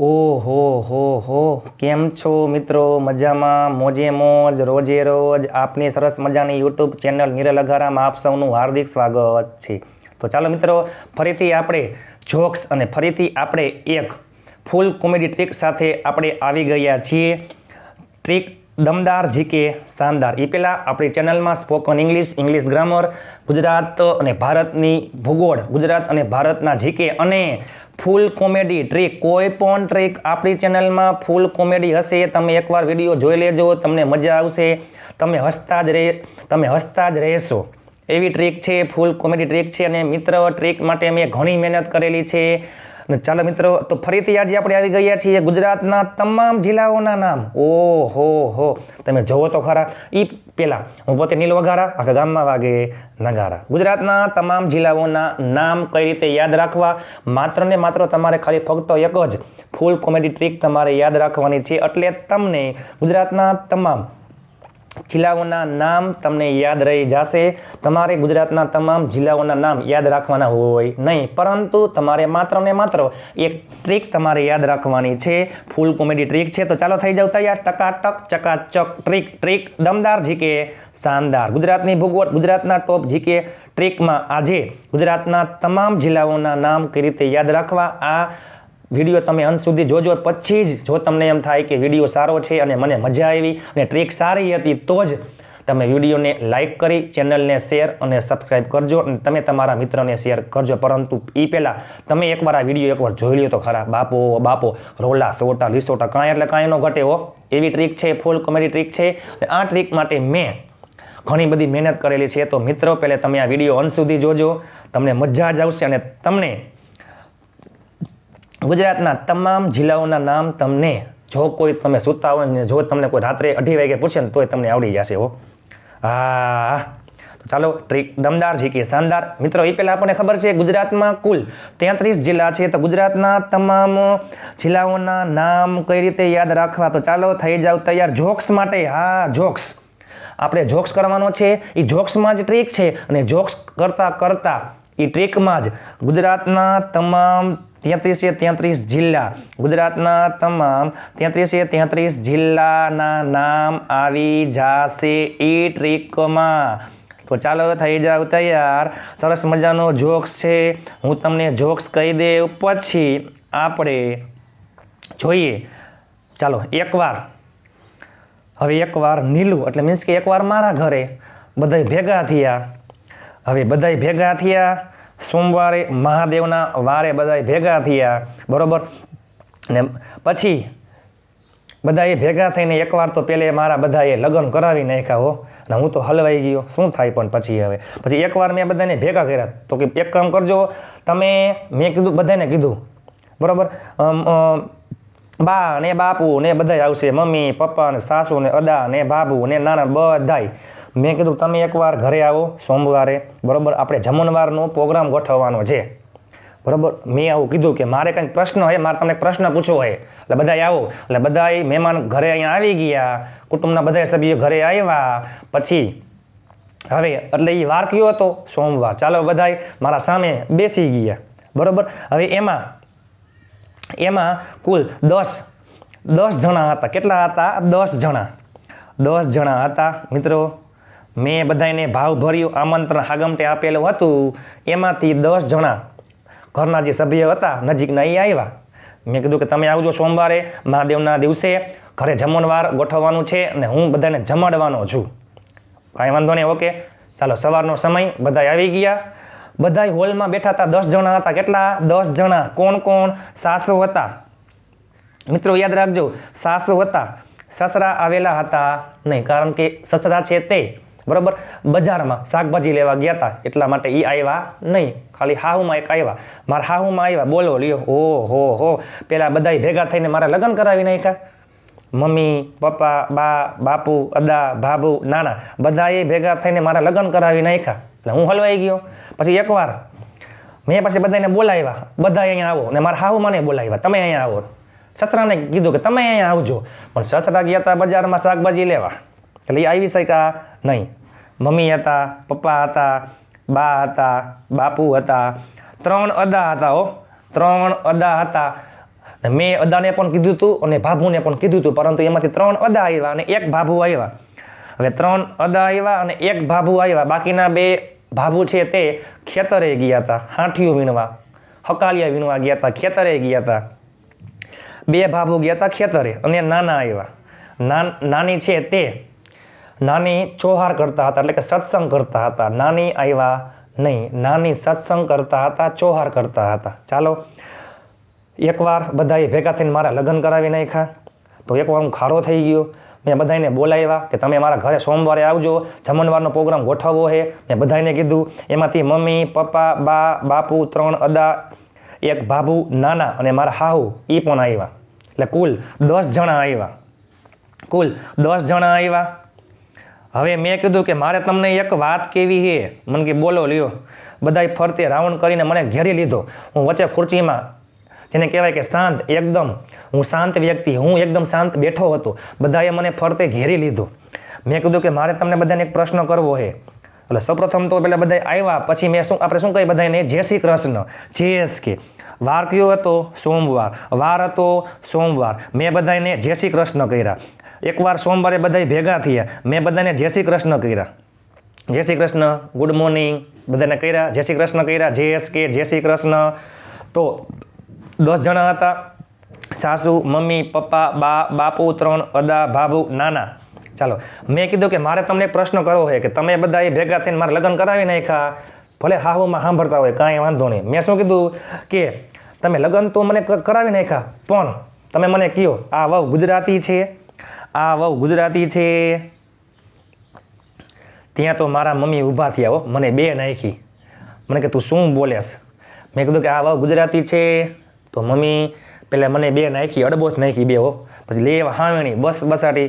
ઓહો, હો હો. કેમ છો મિત્રો? મજામાં? મોજે મોજ, રોજે રોજ. આપની સરસ મજાની યુટ્યુબ ચેનલ નિરલઘારામાં આપ સૌનું હાર્દિક સ્વાગત છે. તો ચાલો મિત્રો, ફરીથી આપણે જોક્સ અને ફરીથી આપણે એક ફૂલ કોમેડી ટ્રીક સાથે આપણે આવી ગયા છીએ. ટ્રીક દમદાર, જીકે, શાનદાર. એ પહેલાં આપણી ચેનલમાં spoken English English grammar, Gujarat અને ભારતની ભૂગોળ, ગુજરાત અને ભારતના જીકે અને ફૂલ કોમેડી ટ્રીક, કોઈ પણ ટ્રીક આપણી ચેનલમાં ફૂલ કોમેડી હશે, તમે એકવાર વીડિયો જોઈ લેજો, તમને મજા આવશે, તમે હસતા જ રહે, તમે હસતા જ રહેશો. એવી ટ્રીક છે, ફૂલ કોમેડી ટ્રીક છે અને મિત્ર ટ્રીક માટે મેં ઘણી મહેનત કરેલી છે. અને ચાલો મિત્રો, તો ફરીથી આજે આપણે આવી ગયા છીએ ગુજરાતના તમામ જિલ્લાઓના નામ. ઓહો, હો. તમે જોવો તો ખરા. એ પહેલાં હું પોતે નીલ વઘારા, આખા ગામમાં વાગે નગારા. ગુજરાતના તમામ જિલ્લાઓના નામ કઈ રીતે યાદ રાખવા? માત્ર ને માત્ર તમારે ખાલી ફક્ત એક જ ફૂલ કોમેડી ટ્રીક તમારે યાદ રાખવાની છે. એટલે તમને ગુજરાતના તમામ જિલ્લાઓના નામ તમને યાદ રહી જશે. તમારે ગુજરાતના તમામ જિલ્લાઓના નામ યાદ રાખવાના હોય નહીં, પરંતુ તમારે માત્ર ને માત્ર એક ટ્રીક તમારે યાદ રાખવાની છે. ફૂલ કોમેડી ટ્રીક છે. તો ચાલો થઈ જાવ તૈયાર. ટકાટક, ચકાચક ટ્રીક. ટ્રીક દમદાર જીકે શાનદાર. ગુજરાતની ભૂગોળ, ગુજરાતના ટોપ જીકે ટ્રીકમાં આજે ગુજરાતના તમામ જિલ્લાઓના નામ કઈ રીતે યાદ રાખવા? આ વીડિયો તમે અંત સુધી જોજો. પછી જ જો તમને એમ થાય કે વીડિયો સારો છે અને મને મજા આવી અને ટ્રીક સારી હતી, તો જ તમે વિડીયોને લાઇક કરી, ચેનલને શેર અને સબસ્ક્રાઈબ કરજો અને તમે તમારા મિત્રને શેર કરજો. પરંતુ એ પહેલાં તમે એકવાર આ વીડિયો એકવાર જોઈ લ્યો તો ખરા. બાપો બાપો, રોલા, સોટા, લીસોટા કાંઈ એટલે કાંઈ ન ઘટે હો. એવી ટ્રીક છે, ફૂલ કોમેડી ટ્રીક છે. આ ટ્રીક માટે મેં ઘણી બધી મહેનત કરેલી છે. તો મિત્રો, પહેલાં તમે આ વીડિયો અંત સુધી જોજો. તમને મજા જ આવશે અને તમને ગુજરાતના તમામ જિલ્લાઓના નામ તમને જો કોઈ તમે સૂતા હોય ને જો તમને કોઈ રાત્રે અઢી વાગે પૂછે ને તોય તમને આવડી જશે હો. હા તો ચાલો ટ્રીક દમદાર જીકે શાનદાર. મિત્રો એ પહેલાં આપણને ખબર છે ગુજરાતમાં કુલ તેત્રીસ જિલ્લા છે. તો ગુજરાતના તમામ જિલ્લાઓના નામ કઈ રીતે યાદ રાખવા? તો ચાલો થઈ જાવ તૈયાર. જોક્સ માટે, હા, જોક્સ. આપણે જોક્સ કરવાનો છે. એ જોક્સમાં જ ટ્રીક છે અને જોક્સ કરતાં કરતાં એ ટ્રેકમાં જ ગુજરાતના તમામ તેત્રીસે તેત્રીસ જિલ્લા, ગુજરાતના તમામ તેત્રીસે તેત્રીસ જિલ્લાના નામ આવી જશે એ ટ્રેકમાં. તો ચાલો થઈ જાવ તૈયાર. સરસ મજાનો જોક્સ છે. હું તમને જોક્સ કહી દઉં પછી આપણે જોઈએ. ચાલો, એકવાર. હવે એકવાર નીલું, એટલે મીન્સ કે એકવાર મારા ઘરે બધાય ભેગા થયા. હવે બધાય ભેગા થયા. સોમવારે મહાદેવના વારે બધાય ભેગા થયા. બરોબર? ને પછી બધાએ ભેગા થઈને એકવાર તો પેલે મારા બધાએ લગ્ન કરાવી નાખ્યા હો. અને હું તો હલવાઈ ગયો. શું થાય પણ પછી હવે? પછી એકવાર મેં બધાને ભેગા કર્યા. તો કે એક કામ કરજો, તમે મેં કીધું, બધાને કીધું. બરાબર? બા ને બાપુ ને બધા આવશે. મમ્મી, પપ્પા ને સાસુ ને અદા ને બાબુ ને નાના બધાય. મેં કીધું, તમે એકવાર ઘરે આવો સોમવારે. બરોબર, આપણે જમણવારનો પ્રોગ્રામ ગોઠવવાનો છે. બરાબર, મેં આવું કીધું કે મારે કંઈક પ્રશ્ન હોય, મારે તમને પ્રશ્ન પૂછવો હોય. એટલે બધા આવો. એટલે બધા મહેમાન ઘરે અહીંયા આવી ગયા. કુટુંબના બધા સભ્યો ઘરે આવ્યા. પછી હવે, એટલે એ વાર કયો હતો? સોમવાર. ચાલો બધા મારા સામે બેસી ગયા. બરાબર, હવે એમાં એમાં કુલ દસ દસ જણા હતા. કેટલા હતા? દસ જણા. દસ જણા હતા, મિત્રો. મેં બધાને ભાવભર્યું આમંત્રણ હાગમટે આપેલું હતું. એમાંથી દસ જણા ઘરના જે સભ્ય હતા, નજીકના એ આવ્યા. મેં કીધું કે તમે આવજો સોમવારે, મહાદેવના દિવસે ઘરે જમણવાર ગોઠવવાનું છે અને હું બધાને જમાડવાનો છું. કાંઈ વાંધો નહીં, ઓકે. ચાલો, સવારનો સમય બધા આવી ગયા. બધા હોલમાં બેઠા હતા, દસ જણા હતા. કેટલા? દસ જણા. કોણ કોણ? સાસુ હતા. મિત્રો, યાદ રાખજો, સાસુ હતા. સસરા આવેલા હતા. નહીં, કારણ કે સસરા છે તે. બરોબર? બજારમાં શાકભાજી લેવા ગયા હતા એટલા માટે એ આવ્યા નહીં. ખાલી હાહુમાં એક આવ્યા મારા હાહુમાં આવ્યા બોલો, લ્યો. હો હો હો. પેલા બધા ભેગા થઈને મારા લગ્ન કરાવી નાખ્યા. મમ્મી, પપ્પા, બા, બાપુ, અદા, ભાભુ, નાના, બધાએ ભેગા થઈને મારા લગ્ન કરાવી નાખ્યા. એટલે હું હલવાઈ ગયો. પછી એકવાર મેં પછી બધાને બોલાવ્યા. બધા અહીંયા આવો. ને મારા હાહુમાને બોલાવ્યા. તમે અહીંયા આવો. સસરાને કીધું કે તમે અહીંયા આવજો. પણ સસરા ગયા હતા બજારમાં શાકભાજી લેવા. એટલે એ આવી શક્યા નહીં. મમ્મી હતા, પપ્પા હતા, બા હતા, બાપુ હતા, ત્રણ અદા હતા હો. ત્રણ અદા હતા. મેં અદાને પણ કીધું હતું અને ભાભુને પણ કીધું હતું પરંતુ એમાંથી ત્રણ અદા આવ્યા અને એક ભાભુ આવ્યા. હવે ત્રણ અદા આવ્યા અને એક ભાભુ આવ્યા. બાકીના બે ભાભુ છે તે ખેતરે ગયા હતા, હાંઠિયું વીણવા, હકાલિયા વીણવા ગયા હતા, ખેતરે ગયા હતા. બે ભાભુ ગયા હતા ખેતરે અને નાના આવ્યા. નાન છે તે નાની ચોહાર કરતા હતા એટલે કે સત્સંગ કરતા હતા. નાની આવ્યા નહીં. નાની સત્સંગ કરતા હતા, ચોહાર કરતા હતા. ચાલો, એકવાર બધાએ ભેગા થઈને મારા લગ્ન કરાવી નાખ્યા. તો એકવાર હું ખારો થઈ ગયો. મેં બધાને બોલાવ્યા કે તમે મારા ઘરે સોમવારે આવજો, જમણવારનો પ્રોગ્રામ ગોઠવવો છે મેં બધાને કીધું, એમાંથી મમ્મી, પપ્પા, બા, બાપુ, ત્રણ અદા, એક ભાભુ, નાના અને મારા હાહુ એ પણ આવ્યા. એટલે કુલ દસ જણા આવ્યા. કુલ દસ જણા આવ્યા. હવે મેં કીધું કે મારે તમને એક વાત કેવી છે? મને કે બોલો, લ્યો. બધાય ફરતે રાઉન્ડ કરીને મને ઘેરી લીધો. હું વચ્ચે ખુરચીમાં, જેને કહેવાય કે શાંત, એકદમ, હું શાંત વ્યક્તિ, હું એકદમ શાંત બેઠો હતો. બધાએ મને ફરતે ઘેરી લીધો. મેં કીધું કે મારે તમને બધાને એક પ્રશ્ન કરવો છે. એટલે સૌપ્રથમ તો પેલા બધા આવ્યા, પછી મેં શું, આપણે શું કહી બધાને જય શ્રી કૃષ્ણ. જય કે. વાર કયો હતો? સોમવાર. વાર હતો સોમવાર. મેં બધાને જય શ્રી કૃષ્ણ કર્યા. એકવાર સોમવારે બધા ભેગા થયા. મેં બધાને જય શ્રી કૃષ્ણ કર્યા. જય શ્રી કૃષ્ણ ગુડ મોર્નિંગ બધાને કર્યા. જય શ્રી કૃષ્ણ કર્યા. જય એસ કે, જય શ્રી કૃષ્ણ. તો દસ જણા હતા. સાસુ, મમ્મી, પપ્પા, બા, બાપુ, ત્રણ અદા, ભાભુ, નાના. ચાલો, મેં કીધું કે મારે તમને પ્રશ્ન કરવો છે કે તમે બધા એ ભેગા થઈને મારે લગ્ન કરાવી નાખ્યા. ભલે હાહુમાં સાંભળતા હોય, કાંઈ વાંધો નહીં. મેં શું કીધું કે તમે લગ્ન તો મને કરાવી નાખ્યા, પણ તમે મને કહો આ વહુ ગુજરાતી છે, આ વહુ ગુજરાતી છે. ત્યાં તો મારા મમ્મી ઊભા થયા હો, મને બે નાખી. મને કે તું શું બોલેસ મેં કીધું કે આ વહુ ગુજરાતી છે, તો મમ્મી પેલા મને બે નાખી, અડબોસ નાખી બે હો. પછી લે હાવણી, બસ બસાટી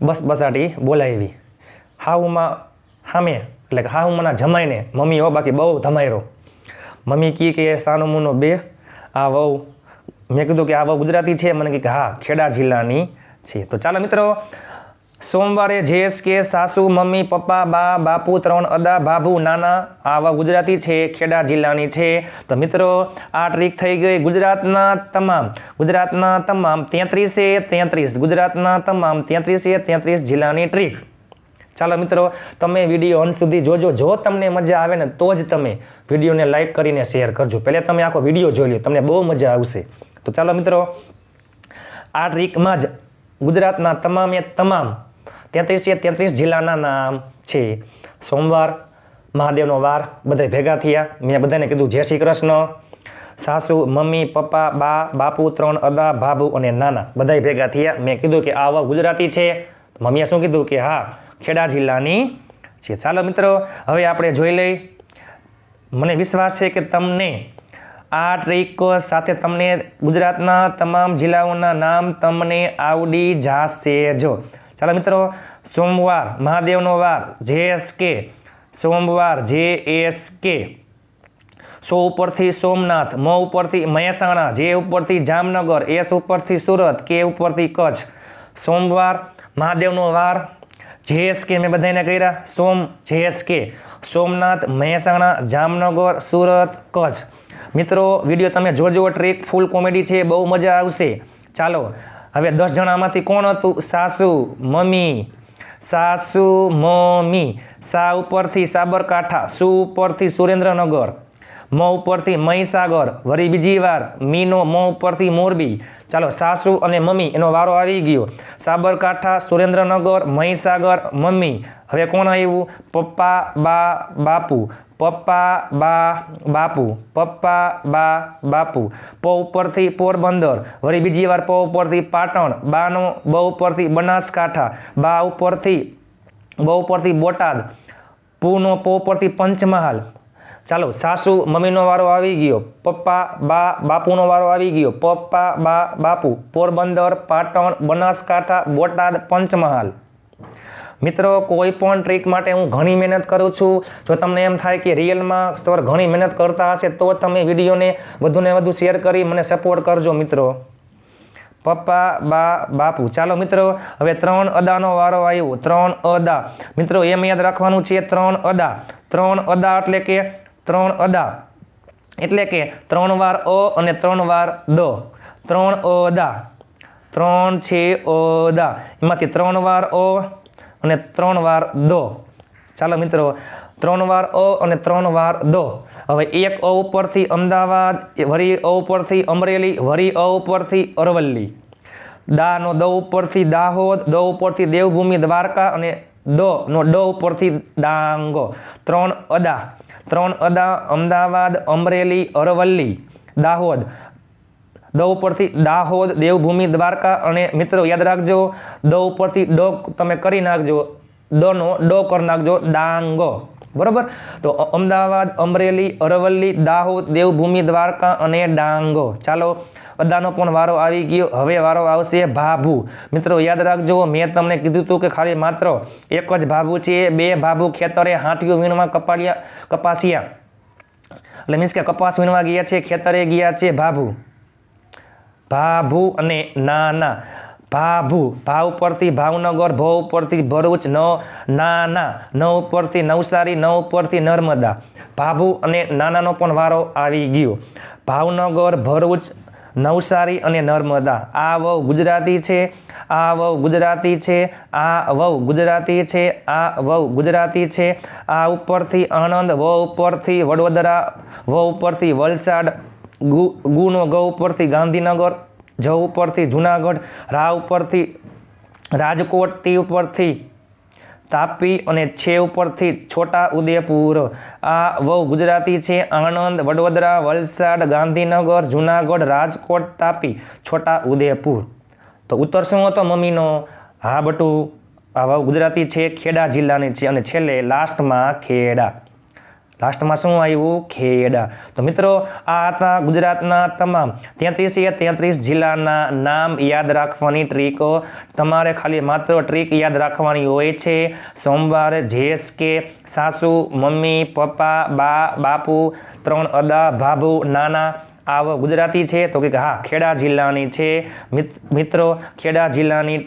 બસ બસાટી બોલાવી. હાઉમાં હામે એટલે કે મને જમાઈને, મમ્મી હો બાકી બહુ ધમાયરો. મમ્મી કી કે સાનુમુનો બે, આ વહુ. મેં કીધું કે, આ વહુ ગુજરાતી છે. મને કહે કે, હા, ખેડા જિલ્લાની છે. તો ચાલો મિત્રો, સોમવારે જેસ કે સાસુ, મમ્મી, પપ્પા, બા, બાપુ, ત્રણ અદા બાબુ નાના આવા ગુજરાતી છે, ખેડા જિલ્લાની છે. તો મિત્રો, આ ટ્રીક થઈ ગઈ ગુજરાતના તમામ ગુજરાતના તમામ તેત્રીસે તેત્રીસ, ગુજરાતના તમામ તેત્રીસે તેત્રીસ જિલ્લાની ટ્રીક. ચાલો મિત્રો, તમે વીડિયો અંત સુધી જોજો. જો તમને મજા આવે ને, તો જ તમે વિડીયોને લાઈક કરીને શેર કરજો. પહેલાં તમે આખો વીડિયો જોઈ લો તમને બહુ મજા આવશે. તો ચાલો મિત્રો, આ ટ્રીકમાં જ ગુજરાતના તમામે તમામ તેત્રીસે તેત્રીસ જિલ્લાના નામ છે. સોમવાર મહાદેવનો વાર, બધા ભેગા થયા. મેં બધાને કીધું, જય શ્રી કૃષ્ણ. સાસુ, મમ્મી, પપ્પા, બા, બાપુ, ત્રણ અદા, ભાભુ અને નાના, બધાય ભેગા થયા. મેં કીધું કે આવા ગુજરાતી છે. મમ્મીએ શું કીધું કે હા ખેડા જિલ્લાની છે. ચાલો મિત્રો, હવે આપણે જોઈ લઈ મને વિશ્વાસ છે કે તમને આ ટ્રીક સાથે તમને ગુજરાતના તમામ જિલ્લાઓના નામ તમને આવડી જશે જો. ચાલો મિત્રો, સોમવાર, મહાદેવનો વાર જે એસ કે સોમવાર જે એસ કે સો ઉપરથી સોમનાથ, મ ઉપરથી મહેસાણા, જે ઉપરથી જામનગર, એસ ઉપરથી સુરત, કે ઉપરથી કચ્છ. સોમવાર, મહાદેવનો વાર જેએસ કે મેં બધાને કર્યા. સોમ, જેએસકે. સોમનાથ, મહેસાણા, જામનગર, સુરત, કચ્છ. મિત્રો, વીડિયો તમે જોજો, ટ્રીક ફૂલ કોમેડી છે, બહુ મજા આવશે. ચાલો, હવે દસ જણામાંથી કોણ હતું? સાસુ, મમ્મી. સાસુ, મમ્મી. સા ઉપરથી સાબરકાંઠા, સુ ઉપરથી સુરેન્દ્રનગર. મ ઉપરથી મહીસાગર, વરી બીજી વાર મીનો મ ઉપરથી મોરબી. ચાલો, સાસુ અને મમ્મી, એનો વારો આવી ગયો. સાબરકાંઠા, સુરેન્દ્રનગર, મહીસાગર, મમ્મી. હવે કોણ આવ્યું? પપ્પા, બા, બાપુ. પપ્પા, બા, બાપુ. પપ્પા, બા, બાપુ. પ ઉપરથી પોરબંદર વળી બીજી વાર પ ઉપરથી પાટણ. બાનો બ ઉપરથી બનાસકાંઠા. બા ઉપરથી, બ ઉપરથી બોટાદ. પૂનો પ ઉપરથી પંચમહાલ. ચાલો, સાસુ મમ્મીનો વારો આવી ગયો, પપ્પા બા બાપુનો વારો આવી ગયો, પપ્પા બા બાપુ, પોરબંદર, પાટણ, બનાસકાંઠા, બોટાદ, પંચમહાલ. મિત્રો, કોઈ પણ ટ્રીક માટે હું ઘણી મહેનત કરું છું. જો તમને એમ થાય કે રિયલમાં સર ઘણી મહેનત કરતા હશે, તો તમે વિડીયોને વધુને વધુ શેર કરી મને સપોર્ટ કરજો, મિત્રો. પપ્પા બા બાપુ. ચાલો, મિત્રો, હવે ત્રણ અદાનો વારો આવ્યો. ત્રણ અદા. મિત્રો, એમ યાદ રાખવાનું છે, ત્રણ અદા. ત્રણ અદા એટલે કે ત્રણ અદા. એટલે કે ત્રણ વાર અ અને ત્રણ વાર દ. ત્રણ અદા. ત્રણ છે અદા. એમાંથી ત્રણ વાર અ અને ત્રણ વાર દો. ચાલો મિત્રો, ત્રણ વાર અ અને ત્રણ વાર દો. હવે એક અ ઉપરથી અમદાવાદ, વરી અ ઉપરથી અમરેલી, વરી અ ઉપરથી અરવલ્લી. દાનો દ ઉપરથી દાહોદ, દ ઉપરથી દેવભૂમિ દ્વારકા અને દ નો ડ ઉપરથી ડાંગો. ત્રણ અદા. ત્રણ અદા, અમદાવાદ, અમરેલી, અરવલ્લી, દાહોદ. દ ઉપરથી દાહોદ, દેવભૂમિ, દ્વારકા અને મિત્રો યાદ રાખજો દ ઉપરથી ડો તમે કરી નાખજો, દનો, ડો કરી નાખજો, ડાંગો. બરોબર? તો અમદાવાદ, અમરેલી, અરવલ્લી, દાહોદ, દેવભૂમિ, દ્વારકા અને ડાંગો. ચાલો અદાનો પણ વારો આવી ગયો. હવે વારો આવશે ભાભુ. મિત્રો, યાદ રાખજો, મેં તમને કીધું હતું કે ખાલી માત્ર એક જ ભાભુ છે. બે ભાભુ ખેતરે હાંટિયું વીણવા કપાળિયા, કપાસિયા. એટલે મીન્સ કે કપાસ વીણવા ગયા છે, ખેતરે ગયા છે ભાભુ. ભાભુ અને નાના. ભાભુ, ભાવ ઉપરથી ભાવનગર, ભ ઉપરથી ભરૂચ, ન નાના ન ઉપરથી નવસારી, ન ઉપરથી નર્મદા. ભાભુ અને નાનાનો પણ વારો આવી ગયો. ભાવનગર, ભરૂચ, નવસારી અને નર્મદા. આ વહુ ગુજરાતી છે, આ વહુ ગુજરાતી છે, આ વહુ ગુજરાતી છે, આ વહુ ગુજરાતી છે. આ ઉપરથી આણંદ, વ ઉપરથી વડોદરા, વ ઉપરથી વલસાડ, ગુ, ગુનો, ગ ઉપરથી ગાંધીનગર જ ઉપરથી જુનાગઢ રા ઉપરથી રાજકોટ ટી ઉપરથી તાપી અને છે ઉપરથી છોટા ઉદેપુર આ વહુ ગુજરાતી છે. આણંદ, વડોદરા, વલસાડ, ગાંધીનગર, જુનાગઢ, રાજકોટ, તાપી છોટા ઉદેપુર તો ઉત્તર શું હતો મમ્મીનો? હા બટુ, આ વહુ ગુજરાતી છે, ખેડા જિલ્લાની છે અને છેલ્લે લાસ્ટમાં ખેડા. લાસ્ટમાં શું આવ્યું? ખેડા. તો મિત્રો, આ હતા ગુજરાતના તમામ તેત્રીસ એ તેત્રીસ જિલ્લાના નામ યાદ રાખવાની ટ્રીકો. તમારે ખાલી માત્ર ટ્રીક યાદ રાખવાની હોય છે. સોમવારે જેસ કે સાસુ, મમ્મી, પપ્પા, બા, બાપુ, ત્રણ અદા, ભાભુ, નાના, આવ ગુજરાતી છે. તો કે હા, ખેડા જિલ્લાની છે. મિત- મિત્રો, ખેડા જિલ્લાની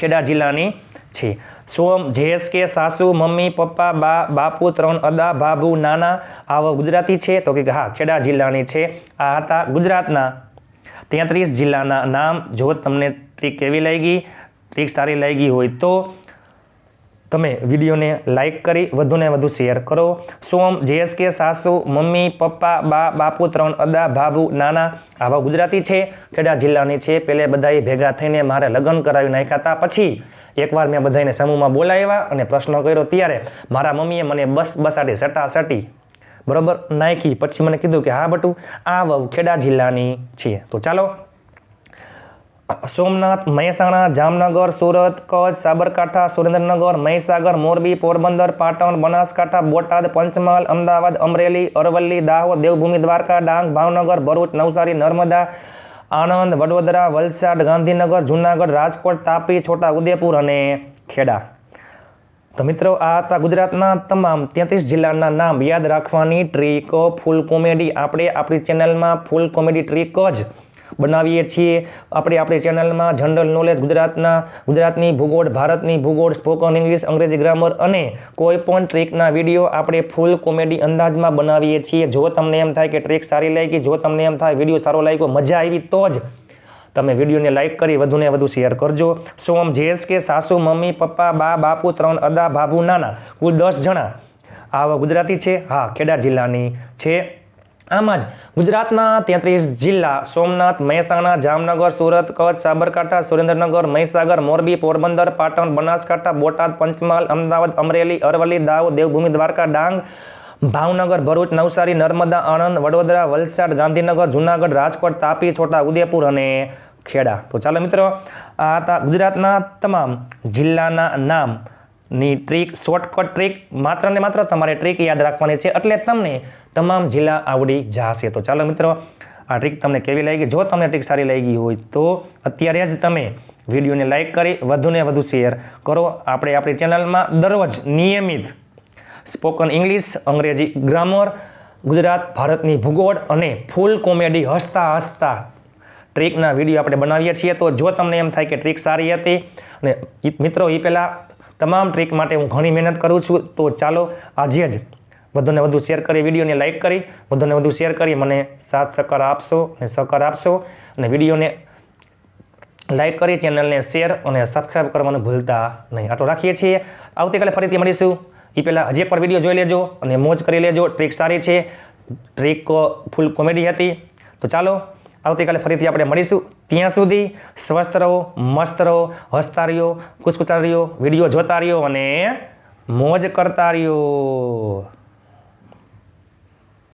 ખેડા જિલ્લાની છે. સોમ જેસ કે સાસુ, મમ્મી, પપ્પા, બા, બાપુ, ત્રણ અદા, ભાભુ, નાના, આવા ગુજરાતી છે તો કે હા, ખેડા જિલ્લાની છે. આ હતા ગુજરાતના તેત્રીસ જિલ્લાના નામ. જો તમને ટ્રીક કેવી લાગી, ટ્રીક સારી લાગી હોય તો તમે વિડીયોને લાઇક કરી વધુને વધુ શેર કરો. સોમ, જેએસકે, સાસુ, મમ્મી, પપ્પા, બા, બાપુ, ત્રણ અદા, ભાભુ, નાના આવા ગુજરાતી છે. ખેડા જિલ્લાની છે. પહેલે બધાએ ભેગા થઈને મારે લગ્ન કરાવી નાખ્યા હતા પછી એકવાર મેં બધાને સમૂહમાં બોલાવ્યા અને પ્રશ્ન કર્યો ત્યારે મારા મમ્મીએ મને બસ બસાડી સટાસટી બરોબર નાખી. પછી મને કીધું કે હા બટુ, આ વહુ ખેડા જિલ્લાની છે. તો ચાલો સોમનાથ, મહેસાણા, જામનગર, સુરત, કચ્છ, સાબરકાંઠા, સુરેન્દ્રનગર, મહીસાગર, મોરબી, પોરબંદર, પાટણ, બનાસકાંઠા, બોટાદ, પંચમહાલ, અમદાવાદ, અમરેલી, અરવલ્લી, દાહોદ, દેવભૂમિ, દ્વારકા, ડાંગ, ભાવનગર, ભરૂચ, નવસારી, નર્મદા, આણંદ, વડોદરા, વલસાડ, ગાંધીનગર, જૂનાગઢ, રાજકોટ, તાપી, છોટા ઉદેપુર અને ખેડા. તો મિત્રો, આ હતા ગુજરાતના તમામ તેત્રીસ જિલ્લાના નામ યાદ રાખવાની ટ્રીક. Full comedy. આપણે આપણી ચેનલમાં ફૂલ કોમેડી ટ્રીક જ બનાવીએ છીએ. આપણે આપણી ચેનલમાં જનરલ નોલેજ ગુજરાતના, ગુજરાતની ભૂગોળ, ભારતની ભૂગોળ સ્પોકન ઇંગ્લિશ અંગ્રેજી ગ્રામર અને કોઈ પણ ટ્રીકના વીડિયો આપણે ફૂલ કોમેડી અંદાજમાં બનાવીએ છીએ. જો તમને એમ થાય કે ટ્રીક સારી લાગી, જો તમને એમ થાય વીડિયો સારો લાગ્યો, મજા આવી, તો જ તમે વિડીયોને લાઇક કરી વધુને વધુ શેર કરજો. સોમ જેસ કે સાસુ, મમ્મી, પપ્પા, બા, બાપુ, ત્રણ અદા, ભાભુ, નાના, કુલ દસ જણા આવા ગુજરાતી છે? હા, ખેડા જિલ્લાની છે. આમાં જ ગુજરાતના તેત્રીસ જિલ્લા, સોમનાથ, મહેસાણા, જામનગર, સુરત, કચ્છ, સાબરકાંઠા, સુરેન્દ્રનગર, મહીસાગર, મોરબી, પોરબંદર, પાટણ, બનાસકાંઠા, બોટાદ, પંચમહાલ, અમદાવાદ, અમરેલી, અરવલ્લી, દાવ, દેવભૂમિ, દ્વારકા, ડાંગ, ભાવનગર, ભરૂચ, નવસારી, નર્મદા, આણંદ, વડોદરા, વલસાડ, ગાંધીનગર, જુનાગઢ, રાજકોટ, તાપી, છોટા ઉદેપુર અને ખેડા. તો ચાલો મિત્રો, આ ગુજરાતના તમામ જિલ્લાના નામ. ની ટ્રીક શોર્ટકટ ટ્રીક માત્ર ને માત્ર તમારે ટ્રીક યાદ રાખવાની છે. એટલે તમને તમામ જિલ્લા આવડી જશે. તો ચાલો મિત્રો, આ ટ્રીક તમને કેવી લાગી? જો તમને ટ્રીક સારી લાગી હોય તો અત્યારે જ તમે વિડીયોને લાઇક કરી વધુને વધુ શેર કરો. આપણે આપણી ચેનલમાં દરરોજ નિયમિત સ્પોકન ઇંગ્લિશ અંગ્રેજી ગ્રામર ગુજરાત, ભારતની ભૂગોળ અને ફૂલ કોમેડી હસતા હસતા ટ્રીકના વીડિયો આપણે બનાવીએ છીએ. તો જો તમને એમ થાય કે ટ્રીક સારી હતી, અને મિત્રો એ પહેલાં તમામ ટ્રીક માટે હું ઘણી મહેનત કરું છું. તો ચાલો આજે જ વધુને વધુ શેર કરી, વિડીયોને લાઇક કરી, વધુને વધુ શેર કરી, મને સાથ સહકાર આપશો અને સહકાર આપશો અને વિડીયોને લાઇક કરી, ચેનલને શેર અને સબસ્ક્રાઈબ કરવાનું ભૂલતા નહીં. આટલો રાખીએ છીએ. આવતીકાલે ફરીથી મળીશું. એ પહેલાં હજી પણ વીડિયો જોઈ લેજો અને મોજ કરી લેજો. ટ્રીક સારી છે. ટ્રીક ફૂલ કોમેડી હતી. તો ચાલો આવતીકાલે ફરીથી આપણે મળીશું. ત્યાં સુધી સ્વસ્થ રહો, મસ્ત રહો, હસતા રહ્યો ખુશખુશા રહ્યો, વીડિયો જોતા રહ્યો અને મોજ કરતા રહ્યો.